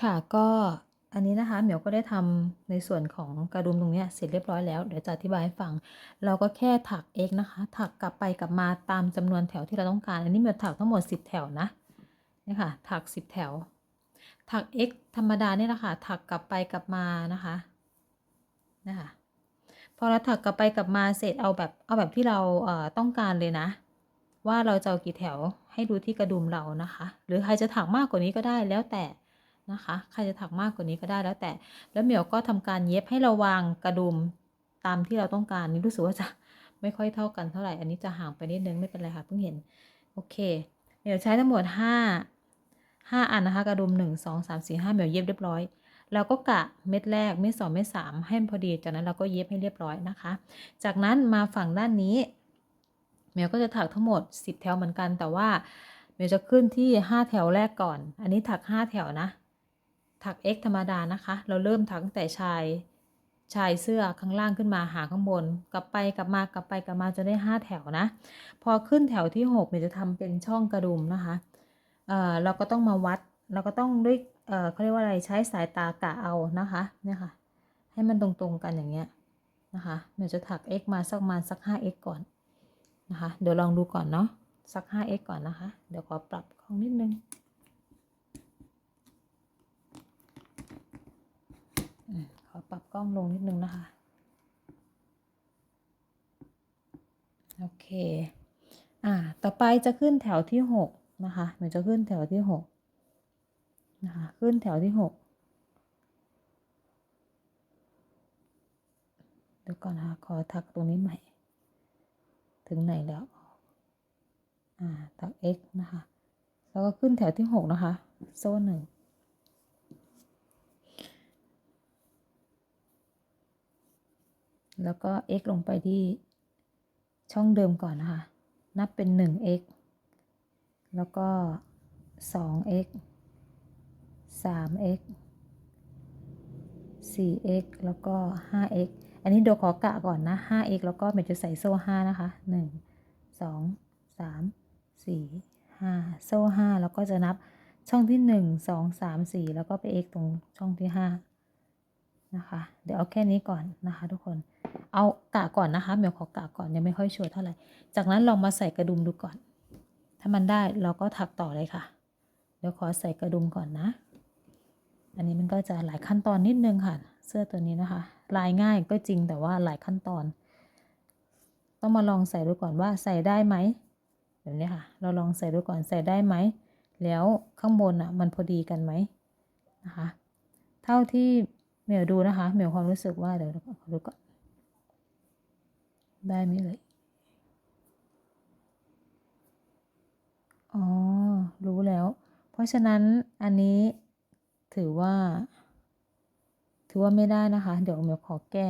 ค่ะก็อันนี้นะคะเหมียวก็ได้ทำในส่วนของกระดุมตรงนี้เสร็จเรียบร้อยแล้วเดี๋ยวจะอธิบายให้ฟัง เราก็แค่ถัก x นะคะถักกลับไปกลับมาตามจำนวนแถวที่เราต้องการ อันนี้เหมียวถักทั้งหมด 10 แถวนะนี่ค่ะถัก 10 แถว ถัก x ธรรมดาเนี่ยนะค่ะถักกลับไปกลับมานะคะนะคะพอเราถักกลับไปกลับมาเสร็จเอาแบบเอาแบบที่เราเอ่อต้องการเลยนะ ว่าเราจะเอากี่แถวให้ดูที่กระดุมเรานะคะ หรือใครจะถักมากกว่านี้ก็ได้แล้วแต่ นะคะ ใครจะถักมากกว่านี้ก็ได้แล้วแต่ แล้วเหมียวก็ทำการเย็บให้เราวางกระดุมตามที่เราต้องการนี่รู้สึกว่าจะไม่ค่อยเท่ากันเท่าไหร่ อันนี้จะห่างไปนิดนึงไม่เป็นไรค่ะเพิ่งเห็น โอเค เหมียวใช้ทั้งหมดห้าห้าอันนะคะ กระดุมหนึ่งสองสามสี่ห้าเหมียวเย็บเรียบร้อยเราก็กะเม็ดแรกเม็ดสองเม็ดสามให้มันพอดี จากนั้นเราก็เย็บให้เรียบร้อยนะคะ จากนั้นมาฝั่งด้านนี้เหมียวก็จะถักทั้งหมด 10 แถวเหมือนกัน แต่ว่าเหมียวจะขึ้นที่ 5 แถวแรกก่อน อันนี้ถัก 5 แถวนะ ถัก x ธรรมดานะคะ เราเริ่มถักตั้งแต่ชาย ชายเสื้อข้างล่างขึ้นมาหาข้างบน กลับไปกลับมากลับไปกลับมาจนได้ 5 แถวนะ พอขึ้นแถวที่6เนี่ยจะทำเป็นช่องกระดุมนะคะเอ่อเราก็ต้องมาวัด เราก็ต้องด้วยเอ่อเขาเรียกว่าอะไรใช้สายตากะเอานะคะเนี่ยค่ะ ให้มันตรงๆกันอย่างเงี้ยนะคะเดี๋ยวจะถัก x มาสักมาสัก 5x ก่อนนะคะ เดี๋ยวลองดูก่อนเนาะสัก 5x ก่อนนะคะ เดี๋ยวขอปรับกล้องนิดนึง อืมขอปรับกล้องลงนิดนึงนะคะ โอเค อ่า ต่อไปจะขึ้นแถวที่หกนะคะมันจะขึ้นแถวที่หกนะคะ ขึ้นแถวที่หกเดี๋ยวก่อนนะคะขอทักตรงนี้ใหม่ ถึงไหนแล้ว อ่า ทัก x นะคะ แล้วก็ขึ้นแถวที่หกนะคะ โซ่หนึ่ง แล้วก็ x ลงไปที่ช่องเดิมก่อนนะคะ นับเป็น 1x แล้วก็ 2x 3x 4x แล้วก็ 5x อันนี้เดี๋ยวขอกะก่อนนะ 5x แล้วก็เมจะใส่โซ่ 5 นะคะ 1 2 3 4 5 โซ่ 5 แล้วก็จะนับช่องที่ 1 2 3 4 แล้วก็ไป x ตรงช่องที่ 5 นะคะ เดี๋ยวเอาแค่นี้ก่อนนะคะทุกคน เอากะก่อนนะคะเมียวขอกะก่อนยังไม่ค่อยชัวร์เท่าไหร่ จากนั้นลองมาใส่กระดุมดูก่อน ถ้ามันได้เราก็ถักต่อเลยค่ะ เดี๋ยวขอใส่กระดุมก่อนนะ อันนี้มันก็จะหลายขั้นตอนนิดนึงค่ะ เสื้อตัวนี้นะคะ ลายง่ายก็จริงแต่ว่าหลายขั้นตอน ต้องมาลองใส่ดูก่อนว่าใส่ได้ไหมแบบนี้ค่ะ เราลองใส่ดูก่อนใส่ได้ไหม แล้วข้างบนอะมันพอดีกันไหมนะคะ เท่าที่เหมียวดูนะคะเหมียวความรู้สึกว่าเดี๋ยวดูก่อน ได้ไหมเลยอ๋อ รู้แล้ว เพราะฉะนั้นอันนี้ถือว่า ถือว่าไม่ได้นะคะ เดี๋ยวเมียวขอแก้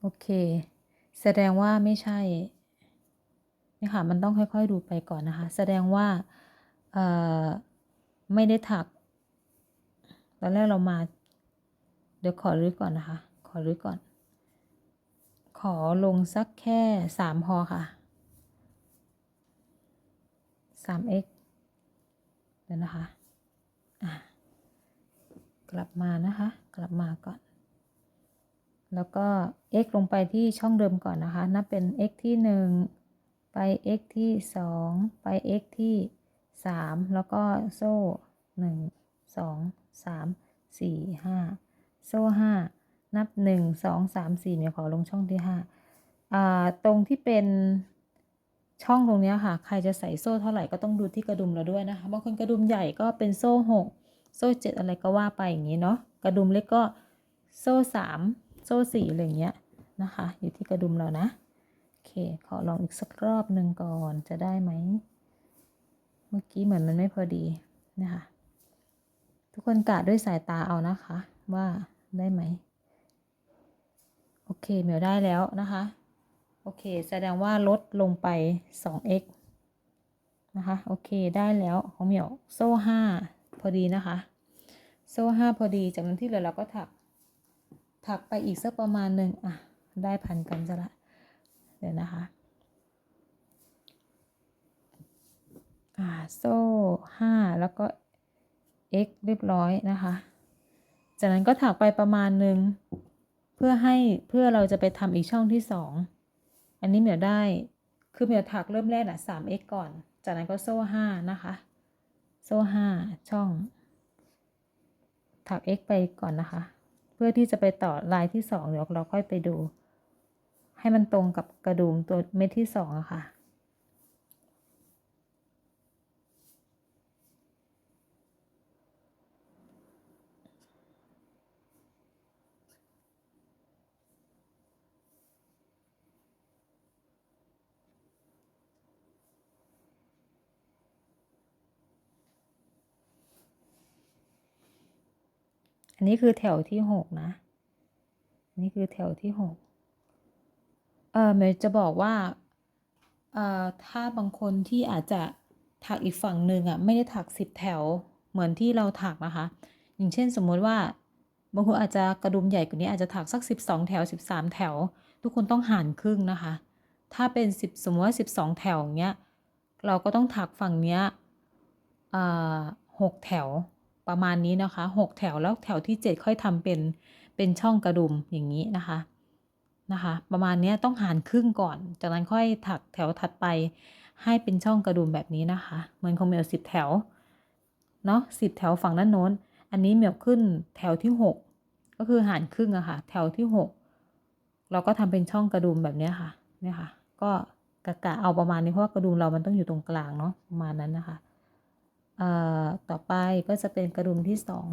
โอเค แสดงว่าไม่ใช่นี่ค่ะ มันต้องค่อยๆดูไปก่อนนะคะ แสดงว่าไม่ได้ถัก ตอนแรกเรามา เดี๋ยวขอรื้อก่อนนะคะ ขอรื้อก่อน ขอลงสักแค่สามพอค่ะ 3x เดี๋ยวนะคะอะกลับมานะคะ กลับมาก่อน แล้วก็ x ลงไปที่ช่องเดิมก่อนนะคะ นับเป็น x ที่ 1 ไป x ที่ 2 ไป x ที่ 3 แล้วก็โซ่ 1 2 3 4 5 โซ่ 5 นับ1 2 3 4เดี๋ยวขอลงช่องที่5อ่าตรงที่เป็นช่องตรงนี้ค่ะ ใครจะใส่โซ่เท่าไหร่ก็ต้องดูที่กระดุมเราด้วยนะคะ บางคนกระดุมใหญ่ก็เป็นโซ่หกโซ่เจ็ดอะไรก็ว่าไปอย่างนี้เนาะ กระดุมเล็กก็โซ่สามโซ่สี่อะไรอย่างเงี้ยนะคะ อยู่ที่กระดุมเรานะ โอเค ขอลองอีกสักรอบหนึ่งก่อนจะได้ไหม เมื่อกี้เหมือนมันไม่พอดีนะคะ ทุกคนกะด้วยสายตาเอานะคะ ว่าได้ไหม โอเคเมียวได้แล้วนะคะ โอเค แสดงว่าลดลงไป 2x นะคะ โอเค ได้แล้วของเหมียวโซ่ 5 พอดีนะคะ โซ่ 5 พอดี จากนั้นที่เหลือเราก็ถัก ถักไปอีกสักประมาณหนึ่งอะ ได้พันกันจะละ เดี๋ยวนะคะ อ่า โซ่ 5 แล้วก็ x เรียบร้อยนะคะ จากนั้นก็ถักไปประมาณหนึ่ง เพื่อให้เพื่อเราจะไปทำอีกช่องที่สองอันนี้เหมียวได้คือเหมียวถักเริ่มแรกอะ 3x ก่อน จากนั้นก็โซ่ห้านะคะ โซ่ห้าช่อง ถัก x ไปก่อนนะคะ เพื่อที่จะไปต่อลายที่สองเดี๋ยวเราค่อยไปดู ให้มันตรงกับกระดุมตัวเม็ดที่สองอะค่ะ อันนี้คือแถวที่หกนะอันนี้คือแถวที่หกเออเมย์จะบอกว่าเอ่อถ้าบางคนที่อาจจะถักอีกฝั่งหนึ่งอะไม่ได้ถักสิบแถวเหมือนที่เราถักนะคะ อย่างเช่นสมมติว่าบางคนอาจจะกระดุมใหญ่กว่านี้อาจจะถักสักสิบสองแถวสิบสามแถว ทุกคนต้องหารครึ่งนะคะ ถ้าเป็นสิบสมมติว่าสิบสองแถวอย่างเงี้ยเราก็ต้องถักฝั่งเนี้ยอ่าหกแถว ประมาณนี้นะคะหกแถวแล้วแถวที่เจ็ดค่อยทำเป็นเป็นช่องกระดุมอย่างนี้นะคะนะคะ ประมาณนี้ต้องหารครึ่งก่อน จากนั้นค่อยถักแถวถัดไปให้เป็นช่องกระดุมแบบนี้นะคะเหมือนของเหมียวสิบแถวเนาะสิบแถวฝั่งด้านโน้น อันนี้เหมียวขึ้นแถวที่หกก็คือหารครึ่งอะค่ะ แถวที่หกเราก็ทำเป็นช่องกระดุมแบบนี้ค่ะเนี่ยค่ะ ก็กะกะเอาประมาณนี้เพราะว่ากระดุมเรามันต้องอยู่ตรงกลางเนาะประมาณนั้นนะคะ ต่อไปก็จะเป็นกระดุมที่สอง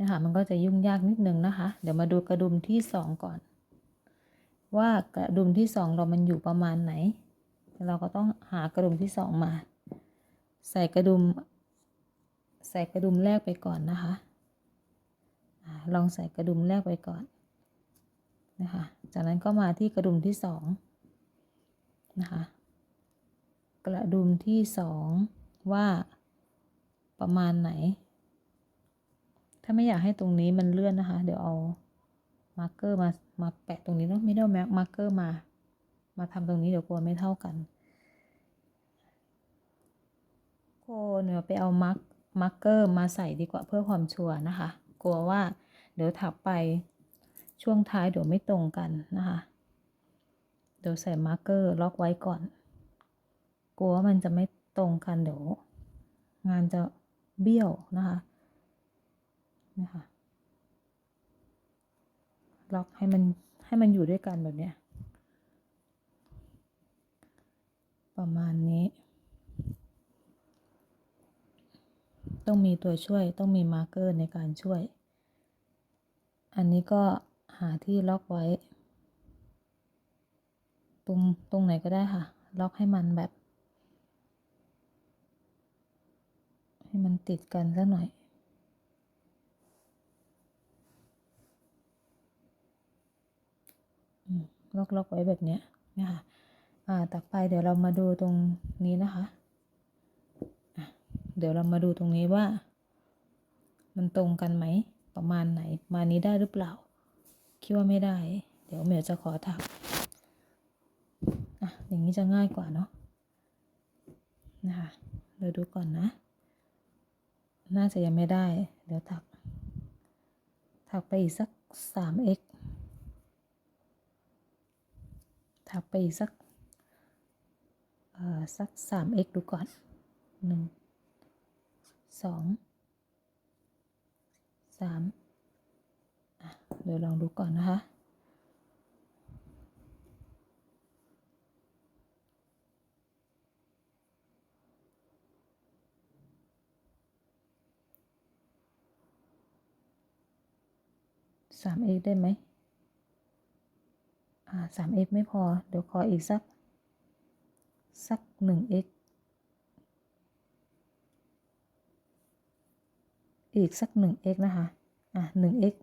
นะคะมันก็จะยุ่งยากนิดนึงนะคะ เดี๋ยวมาดูกระดุมที่สองก่อน ว่ากระดุมที่สองเรามันอยู่ประมาณไหน เราก็ต้องหากระดุมที่สองมา ใส่กระดุม ใส่กระดุมแรกไปก่อนนะคะลองใส่กระดุมแรกไปก่อนนะคะจากนั้นก็มาที่กระดุมที่สองนะคะ กระดุมที่สองว่าประมาณไหน ถ้าไม่อยากให้ตรงนี้มันเลื่อนนะคะ เดี๋ยวเอามาร์กเกอร์มามาแปะตรงนี้เนาะไม่ได้เอามาร์กเกอร์มา มาทำตรงนี้เดี๋ยวกลัวไม่เท่ากันโคนเดี๋ยวไปเอามาร์กมาร์กเกอร์มาใส่ดีกว่าเพื่อความชัวร์นะคะ กลัวว่าเดี๋ยวถักไปช่วงท้ายเดี๋ยวไม่ตรงกันนะคะ เดี๋ยวใส่มาร์กเกอร์ล็อกไว้ก่อน กลัวว่ามันจะไม่ตรงกันเดี๋ยวงานจะเบี้ยวนะคะนะคะล็อกให้มันให้มันอยู่ด้วยกันแบบเนี้ยประมาณนี้ ต้องมีตัวช่วยต้องมีมาร์เกอร์ในการช่วย อันนี้ก็หาที่ล็อกไว้ ตรงตรงไหนก็ได้ค่ะ ล็อกให้มันแบบ ให้มันติดกันสักหน่อย ล็อกล็อกไว้แบบเนี้ยนี่ค่ะอ่าต่อไปเดี๋ยวเรามาดูตรงนี้นะคะะเดี๋ยวเรามาดูตรงนี้ว่า มันตรงกันไหมประมาณไหนมานี้ได้หรือเปล่า คิดว่าไม่ได้ เดี๋ยวเหมียวจะขอถักอะอย่างนี้จะง่ายกว่าเนาะนะคะเราดูก่อนนะ น่าจะยังไม่ได้ เดี๋ยวถัก ถักไปอีกสัก 3x ถักไปอีกสักเอ่อสัก 3x ดูก่อนหนึ่งสองสามอะเดี๋ยวลองดูก่อนนะคะ สาม x ได้ไหมอ่าสาม x ไม่พอ เดี๋ยวขออีกสัก สักหนึ่ง x อีกสักหนึ่ง x นะคะ อะหนึ่ง x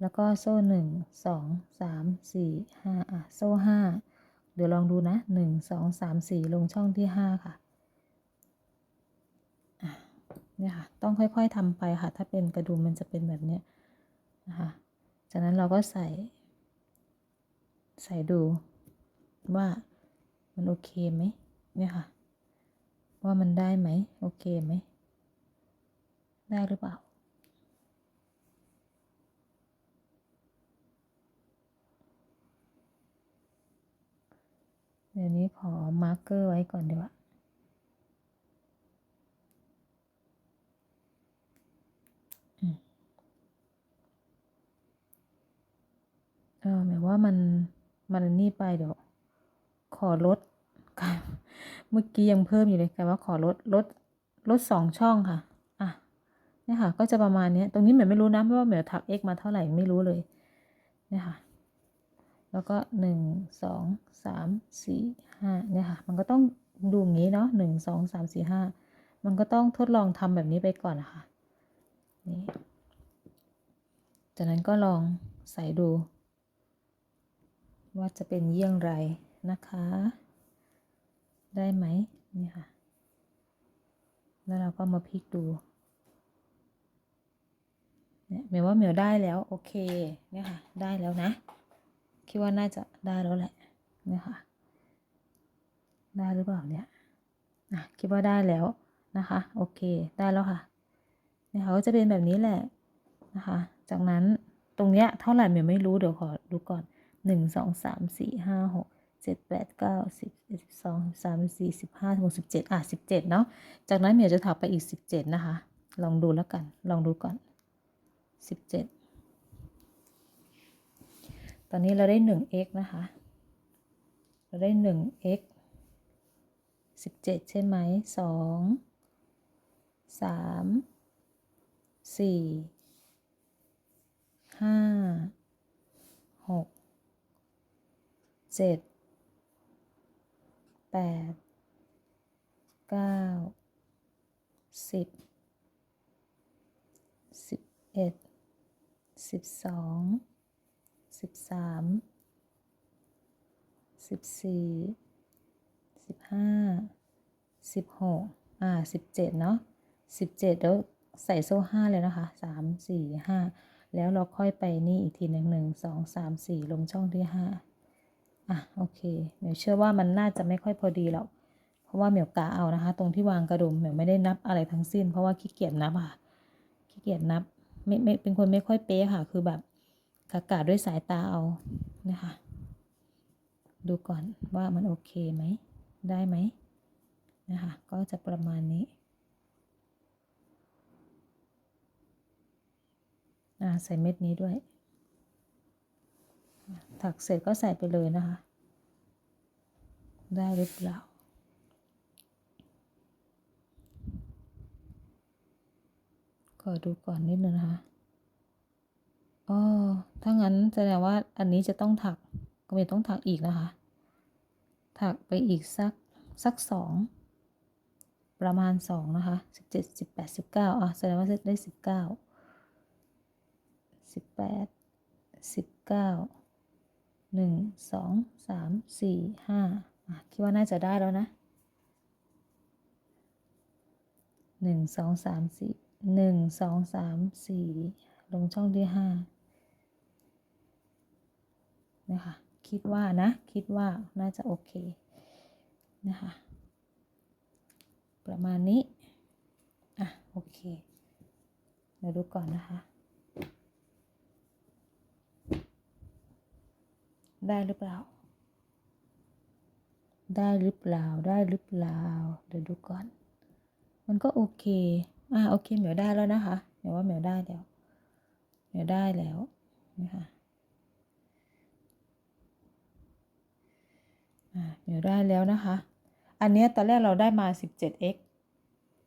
แล้วก็โซ่หนึ่งสองสามสี่ห้าอะ โซ่ห้าเดี๋ยวลองดูนะหนึ่งสองสามสี่ลงช่องที่ห้าค่ะ อะเนี่ยค่ะ ต้องค่อยๆทำไปค่ะ ถ้าเป็นกระดุมมันจะเป็นแบบเนี้ยนะคะ จากนั้นเราก็ใส่ ใส่ดูว่ามันโอเคไหมเนี่ยค่ะ ว่ามันได้ไหมโอเคไหม ได้หรือเปล่า เดี๋ยวนี้ขอมาร์กเกอร์ไว้ก่อนดีกว่า อืมเออหมายว่ามันมันนี่ไปเดี๋ยวขอลดเมื่อกี้ยังเพิ่มอยู่เลยแต่ว่าขอลดลดลดสองช่องค่ะอะเนี่ยค่ะ ก็จะประมาณนี้ตรงนี้เหมือนไม่รู้นะเพราะว่าเหมือนถัก x มาเท่าไหร่ไม่รู้เลยเนี่ยค่ะ แล้วก็หนึ่งสองสามสี่ห้าเนี่ยค่ะ มันก็ต้องดูอย่างนี้เนาะหนึ่งสองสามสี่ห้ามันก็ต้องทดลองทำแบบนี้ไปก่อนนะคะนี่จากนั้นก็ลองใส่ดู ว่าจะเป็นเยี่ยงไรนะคะ ได้ไหมนี่ค่ะ แล้วเราก็มาพลิกดูเนี่ยเหมียวว่าเหมียวได้แล้ว โอเคเนี่ยค่ะ ได้แล้วนะ คิดว่าน่าจะได้แล้วแหละเนี่ยค่ะ ได้หรือเปล่าเนี่ยอะคิดว่าได้แล้วนะคะ โอเค ได้แล้วค่ะเนี่ยค่ะก็จะเป็นแบบนี้แหละนะคะ จากนั้นตรงเนี้ยเท่าไหร่เหมียวไม่รู้เดี๋ยวขอดูก่อน หนึ่งสองสามสี่ห้าหกเจ็ดแปดเก้าสิบเอ็ดสิบสองสามสี่สิบห้าถึงสิบเจ็ดอะสิบเจ็ดเนาะจากนั้นเมียจะถักไปอีกสิบเจ็ดนะคะ ลองดูแล้วกัน ลองดูก่อนสิบเจ็ดตอนนี้เราได้หนึ่ง x นะคะ เราได้หนึ่ง x สิบเจ็ดใช่ไหมสองสามสี่ห้าหก เจ็ดแปดเก้าสิบสิบเอ็ดสิบสองสิบสามสิบสี่สิบห้าสิบหกอ่าสิบเจ็ดเนาะสิบเจ็ดแล้วใส่โซ่ห้าเลยนะคะสามสี่ห้าแล้วเราค่อยไปนี่อีกทีหนึ่งหนึ่งสองสามสี่ลงช่องที่ห้า อะโอเคเหมียวเชื่อว่ามันน่าจะไม่ค่อยพอดีหรอกเพราะว่าเหมียวกาเอานะคะ ตรงที่วางกระดุมเหมียวไม่ได้นับอะไรทั้งสิ้น เพราะว่าขี้เกียจนับค่ะขี้เกียจนับไม่ไม่เป็นคนไม่ค่อยเป๊ะค่ะ คือแบบกากาด้วยสายตาเอานะคะ ดูก่อนว่ามันโอเคไหมได้ไหมนะคะก็จะประมาณนี้อ่าใส่เม็ดนี้ด้วย ถักเสร็จก็ใส่ไปเลยนะคะ ได้หรือเปล่าขอดูก่อนนิดนึงนะคะอ๋อถ้างั้นแสดงว่าอันนี้จะต้องถักก็ไม่ต้องถักอีกนะคะ ถักไปอีกสักสักสองประมาณสองนะคะสิบเจ็ดสิบแปดสิบเก้าอะแสดงว่าได้สิบเก้าสิบแปดสิบเก้า หนึ่งสองสามสี่ห้าอะคิดว่าน่าจะได้แล้วนะหนึ่งสองสามสี่หนึ่งสองสามสี่ลงช่องที่ห้านะคะคิดว่านะ คิดว่าน่าจะโอเคนะคะประมาณนี้ อะ โอเค เดี๋ยวดูก่อนนะคะ ได้หรือเปล่า ได้หรือเปล่า ได้หรือเปล่า เดี๋ยวดูก่อน มันก็โอเค อะโอเคเหมียวได้แล้วนะคะเหมียวว่าเหมียวได้แล้วเหมียวได้แล้วนะคะอ่าเหมียวได้แล้วนะคะ อันเนี้ยตอนแรกเราได้มา 17x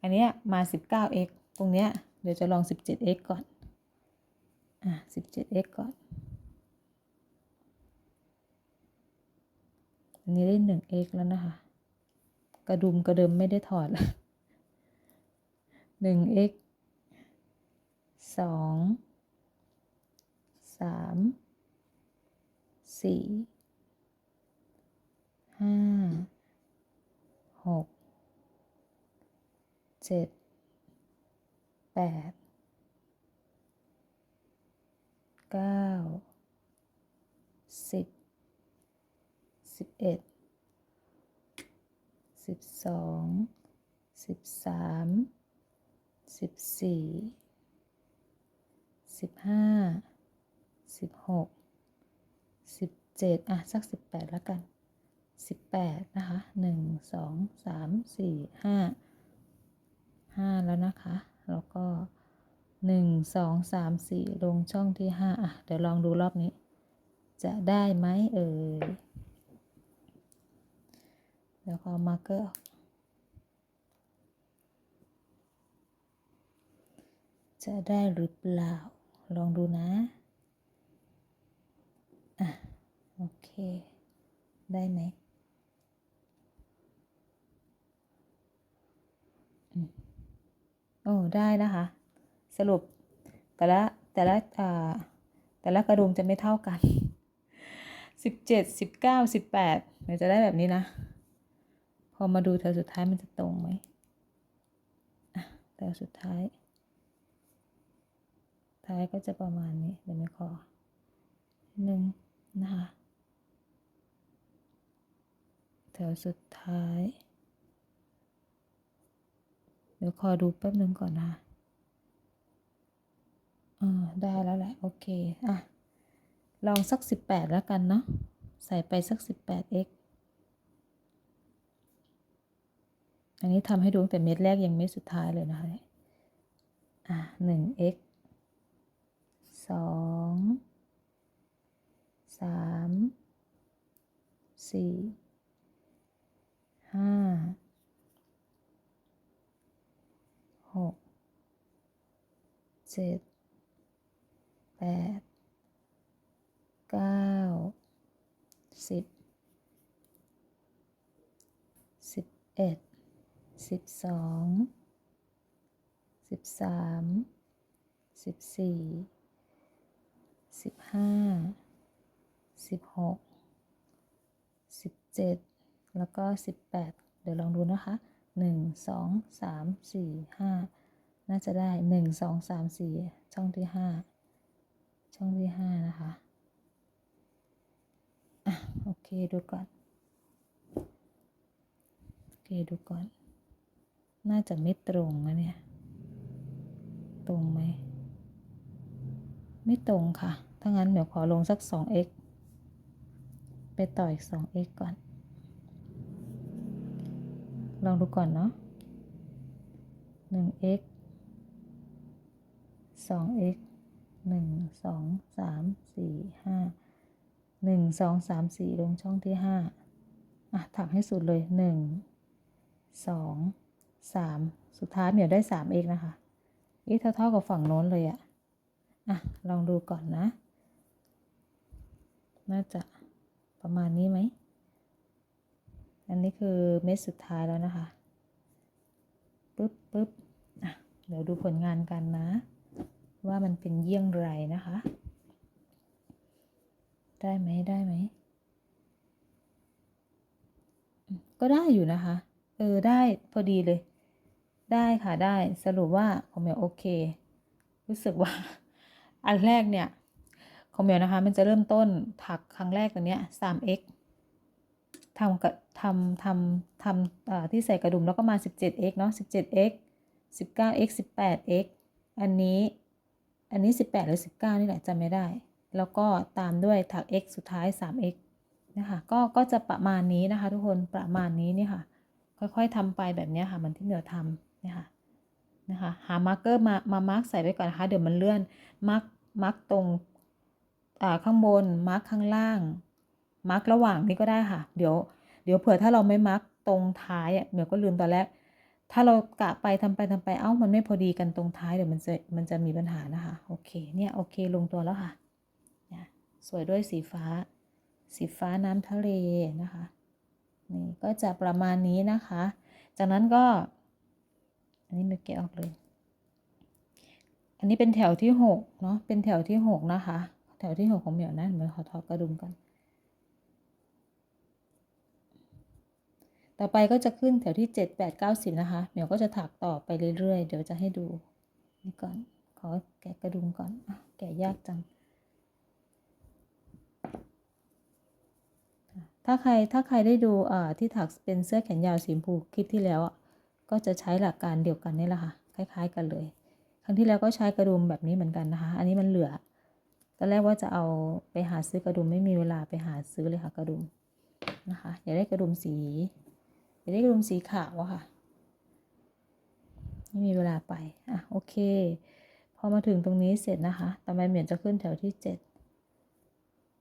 อันเนี้ยมา 19x ตรงเนี้ยเดี๋ยวจะลอง 17x ก่อน อะ 17x ก่อน นนี้ได้ 1x แล้วนะคะ กระดุมกระเดิมไม่ได้ถอดแล้ว 1x สองสามสี่ห้าหกเจ็ดแปดเก้าสิบ สิบเอ็ดสิบสองสิบสามสิบสี่สิบห้าสิบหกสิบเจ็ดอะ สักสิบแปดแล้วกันสิบแปดนะคะหนึ่งสองสามสี่ห้าห้าแล้วนะคะ แล้วก็หนึ่งสองสามสี่ลงช่องที่ห้าอะ เดี๋ยวลองดูรอบนี้ จะได้ไหมเอ่ย ดี๋ยวขอมาร์กเกอร์จะได้หรือเปล่า ลองดูนะ อะ โอเค ได้ไหมอืมโอ้ได้นะคะ สรุปแต่ละแต่ละอ่าแต่ละกระดุมจะไม่เท่ากันสิบเจ็ดสิบเก้าสิบแปดมันจะได้แบบนี้นะ พอมาดูแถวสุดท้ายมันจะตรงไหมแถวสุดท้าย ท้ายก็จะประมาณนี้ เดี๋ยวไม่ขอหนึ่งนะคะแถวสุดท้าย เดี๋ยวขอดูแป๊บหนึ่งก่อนนะอ่าได้แล้วแหละ โอเค อะ ลองสักสิบแปดแล้วกันเนาะ ใส่ไปสักสิบแปด x อันนี้ทำให้ดูแต่เม็ดแรกยังเม็ดสุดท้ายเลยนะคะอะหนึ่ง x สองสามสี่ห้าหกเจ็ดแปดเก้าสิบสิบเอ็ด สิบสองสิบสามสิบสี่สิบห้าสิบหกสิบเจ็ดแล้วก็สิบแปดเดี๋ยวลองดูนะคะหนึ่งสองสามสี่ห้าน่าจะได้หนึ่งสองสามสี่ช่องที่ห้าช่องที่ห้านะคะอะโอเคดูก่อนโอเคดูก่อน น่าจะไม่ตรงนะเนี่ย ตรงไหม ไม่ตรงค่ะ ถ้างั้นเดี๋ยวขอลงสัก 2x ไปต่ออีก 2x ก่อน ลองดูก่อนเนาะ 1x 2x 1 2 3 4 5 1 2 3 4 ลงช่องที่ 5 อะถักให้สุดเลย 1 2 3 สุดท้ายเหมียวได้ 3x นะคะอีเท่าเท่ากับฝั่งโน้นเลยอะอะ ลองดูก่อนนะ น่าจะประมาณนี้ไหม อันนี้คือเม็ดสุดท้ายแล้วนะคะ ปึ๊บปึ๊บอะ เดี๋ยวดูผลงานกันนะ ว่ามันเป็นเยี่ยงไรนะคะ ได้ไหมได้ไหม ก็ได้อยู่นะคะ เออ ได้พอดีเลย ได้ค่ะได้สรุปว่าของเหมียวโอเค รู้สึกว่า อันแรกเนี่ย ของเหมียวนะคะ มันจะเริ่มต้นถักครั้งแรกตัวเนี้ย 3x ทำกับทำทำทำที่ใส่กระดุมแล้วก็มา 17x เนาะ 17x 19x 18x อันนี้ อันนี้ 18 หรือ 19 นี่แหละจำไม่ได้ แล้วก็ตามด้วยถัก x สุดท้าย 3x นะคะก็ก็จะประมาณนี้นะคะ ทุกคนประมาณนี้นี่ค่ะ ค่อยๆทำไปแบบนี้ค่ะ มันที่เหมียวทำ นี่ค่ะนะคะหามาร์กเกอร์มามามาร์กใส่ไว้ก่อนนะคะเดี๋ยวมันเลื่อนมาร์กมาร์กตรงอ่าข้างบนมาร์กข้างล่างมาร์กระหว่างนี้ก็ได้ค่ะ เดี๋ยวเดี๋ยวเผื่อถ้าเราไม่มาร์กตรงท้ายอะเหมียวก็ลืมตอนแรก ถ้าเรากะไปทำไปทำไปเอ้ามันไม่พอดีกันตรงท้ายเดี๋ยวมันจะมันจะมีปัญหานะคะโอเคเนี่ยโอเคลงตัวแล้วค่ะเนี่ยสวยด้วยสีฟ้า สีฟ้าน้ำทะเลนะคะนี่ก็จะประมาณนี้นะคะ จากนั้นก็ อันนี้ไม่แกะออกเลย อันนี้เป็นแถวที่หกเนาะ เป็นแถวที่หกนะคะ แถวที่หกของเหมียวนะเหมียวขอถอดกระดุมก่อนต่อไปก็จะขึ้นแถวที่เจ็ดแปดเก้าสิบนะคะ เหมียวก็จะถักต่อไปเรื่อยๆ เดี๋ยวจะให้ดูนี่ก่อน ขอแกะกระดุมก่อนอแกะยากจังถ้าใครถ้าใครได้ดูที่ถักเป็นเสื้อแขนยาวสีชมพูคลิปที่แล้วอะ ก็จะใช้หลักการเดียวกันนี่แหละค่ะ คล้าย ๆ กันเลย ครั้งที่แล้วก็ใช้กระดุมแบบนี้เหมือนกันนะคะ อันนี้มันเหลือ ตอนแรกว่าจะเอาไปหาซื้อกระดุมไม่มีเวลาไปหาซื้อเลยค่ะกระดุมนะคะ อยากได้กระดุมสีอยากได้กระดุมสีขาวอะค่ะ ไม่มีเวลาไป อะโอเค พอมาถึงตรงนี้เสร็จนะคะ ต่อไปเหมียนจะขึ้นแถวที่เจ็ด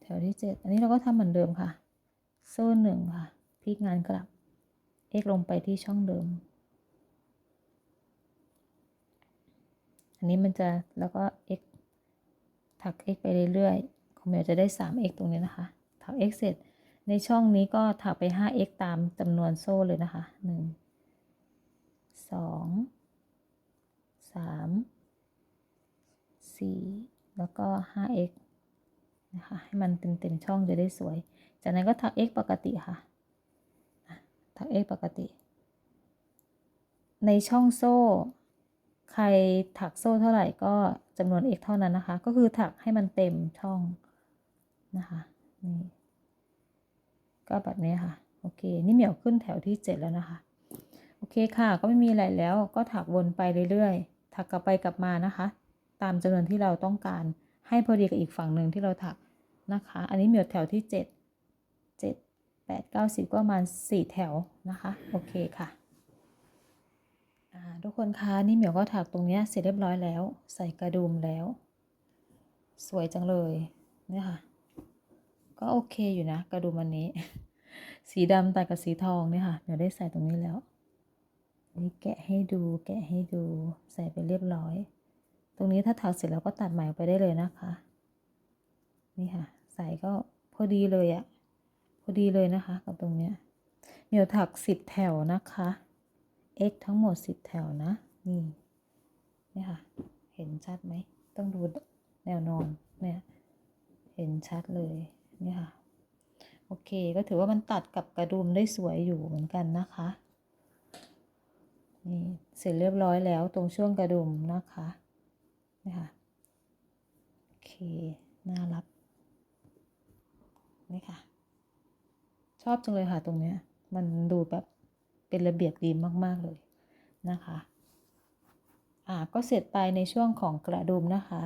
แถวที่เจ็ดอันนี้เราก็ทำเหมือนเดิมค่ะ โซ่หนึ่งค่ะ พลิกงานกลับ เอ็กลงไปที่ช่องเดิม อันนี้มันจะแล้วก็ x ถัก x ไปเรื่อยๆของเมียวจะได้ 3x ตรงนี้นะคะ ถัก x เสร็จ ในช่องนี้ก็ถักไป 5x ตามจำนวนโซ่เลยนะคะ 1 2 3 4 แล้วก็ 5x นะคะ ให้มันเต็มๆช่องจะได้สวย จากนั้นก็ถัก x ปกติค่ะ ถัก x ปกติ ในช่องโซ่ ใครถักโซ่เท่าไหร่ก็จำนวน x เท่านั้นนะคะ ก็คือถักให้มันเต็มช่องนะคะนี่ก็แบบนี้ค่ะ โอเค นี่เหมียวขึ้นแถวที่ 7 แล้วนะคะ โอเคค่ะ ก็ไม่มีอะไรแล้ว ก็ถักวนไปเรื่อยๆ ถักกลับไปกลับมานะคะ ตามจำนวนที่เราต้องการ ให้พอดีกับอีกฝั่งหนึ่งที่เราถักนะคะ อันนี้เหมียวแถวที่ 7 7 8 9 10 ก็ประมาณ 4 แถวนะคะ โอเคค่ะ ทุกคนคะนี่เหมียวก็ถักตรงนี้เสร็จเรียบร้อยแล้ว ใส่กระดุมแล้ว สวยจังเลยเนี่ยค่ะ ก็โอเคอยู่นะ กระดุมอันนี้ สีดำตัดกับสีทองเนี่ยค่ะ เดี๋ยวได้ใส่ตรงนี้แล้ว นี่แกะให้ดูแกะให้ดูใส่ไปเรียบร้อย ตรงนี้ถ้าถักเสร็จแล้วก็ตัดใหม่ไปได้เลยนะคะ นี่ค่ะ ใส่ก็พอดีเลยอะพอดีเลยนะคะ กับตรงเนี้ยเหมียวถักสิบแถวนะคะ x ทั้งหมดสิบแถวนะ นี่นี่ค่ะ เห็นชัดไหม ต้องดูแนวนอนเนี่ย เห็นชัดเลยนี่ค่ะ โอเค ก็ถือว่ามันตัดกับกระดุมได้สวยอยู่เหมือนกันนะคะ นี่ เสร็จเรียบร้อยแล้วตรงช่วงกระดุมนะคะนี่ค่ะ โอเค น่ารักนี่ค่ะ ชอบจังเลยค่ะตรงเนี้ย มันดูแบบ เป็นระเบียบดีมาก ๆ เลยนะคะ อ่า ก็เสร็จไปในช่วงของกระดุมนะคะ